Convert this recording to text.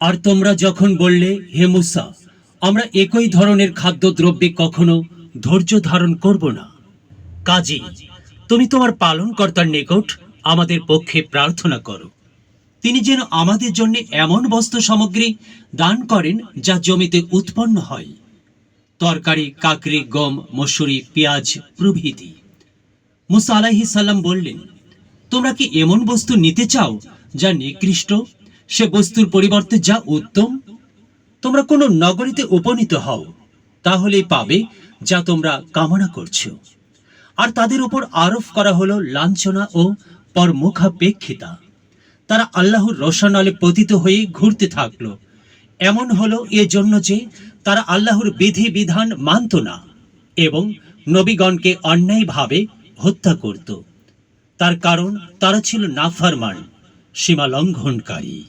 আর তোমরা যখন বললে, হে মুসা, আমরা একই ধরনের খাদ্যদ্রব্যে কখনো ধৈর্য ধারণ করব না। কাজী, তুমি তোমার পালনকর্তার নিকট আমাদের পক্ষে প্রার্থনা করো। তিনি যেন আমাদের জন্য এমন বস্তু সামগ্রী দান করেন যা জমিতে উৎপন্ন হয়। তরকারি কাকরি গম, মসুরি, পেঁয়াজ প্রভৃতি। মুসা আলাহি সাল্লাম বললেন, তোমরা কি এমন বস্তু নিতে চাও যা নিকৃষ্ট সে বস্তুর পরিবর্তে যা উত্তম, তোমরা কোনো নগরীতে উপনীত হও, তাহলেই পাবে যা তোমরা কামনা করছ। আর তাদের উপর আরোপ করা হলো লাঞ্ছনা ও পরমুখাপেক্ষিতা। তারা আল্লাহর রোশনালে পতিত হয়ে ঘুরতে থাকল। এমন হলো এজন্য যে তারা আল্লাহর বিধি বিধান মানত না এবং নবীগণকে অন্যায়ভাবে হত্যা করত। তার কারণ তারা ছিল নাফারমান সীমা লঙ্ঘনকারী